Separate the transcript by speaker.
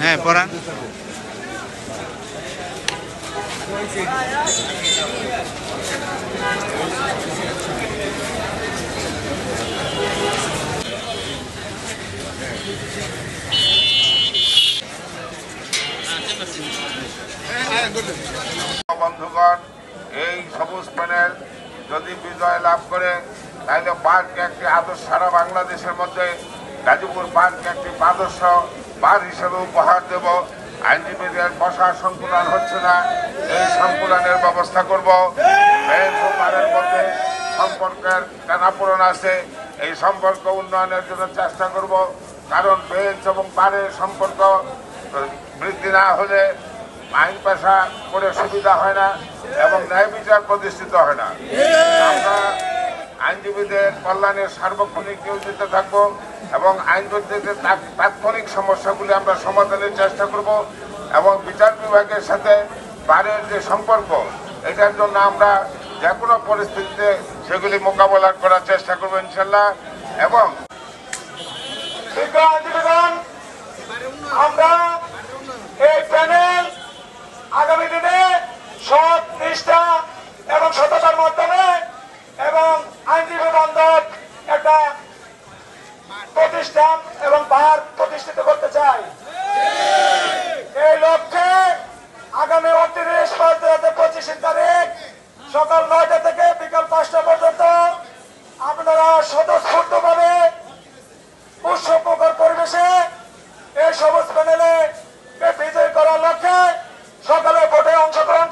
Speaker 1: হ্যাঁ পড়া।
Speaker 2: বন্ধুগণ, এই সবুজ প্যানেল যদি বিজয় লাভ করে, তাহলে পার্ক একটি আদর্শ সারা বাংলাদেশের মধ্যে গাজীপুর পার্ক একটি আদর্শ বার হিসেবে উপহার দেব। আইনজীবীদের বসার সংকুলন হচ্ছে না। এই সংকুলনের ব্যবস্থা করব। মধ্যে সম্পর্কের টানাপোড়ন আছে। এই সম্পর্ক উন্নয়নের জন্য চেষ্টা করব। কারণ বেঞ্চ এবং বারের সম্পর্ক বৃদ্ধি না হলে আইন পেশা করে সুবিধা হয় না এবং ন্যায় বিচার প্রতিষ্ঠিত হয় না। আমরা আইনজীবীদের কল্যাণের সার্বক্ষণিক নিয়োজিত থাকব এবং আইনজীবীদের তাৎ- তাৎক্ষণিক সমস্যাগুলি আমরা সমাধানের চেষ্টা করব এবং বিচার বিভাগের সাথে বারের যে সম্পর্ক, এটার জন্য আমরা যে কোনো পরিস্থিতিতে সেগুলি মোকাবেলা করার চেষ্টা করব ইনশাল্লাহ। এবং
Speaker 3: আমরা এই প্যানেল আগামী দিনে সৎ, নিষ্ঠা এবং সততার মাধ্যমে এবং আইনজীবী বান্ধব একটা প্রতিষ্ঠান এবং বার প্রতিষ্ঠিত করতে চাই এই লক্ষ্যে আগামী উনত্রিশ পাঁচ দুই হাজার পঁচিশের তারিখ সকাল নয়টা থেকে বিকাল পাঁচটা পর্যন্ত আপনারা স্বতঃস্ফূর্তভাবে উৎসবমুখর পরিবেশে এই সবুজ প্যানেলে বিজয় করার লক্ষ্যে সকালে ভোটে অংশগ্রহণ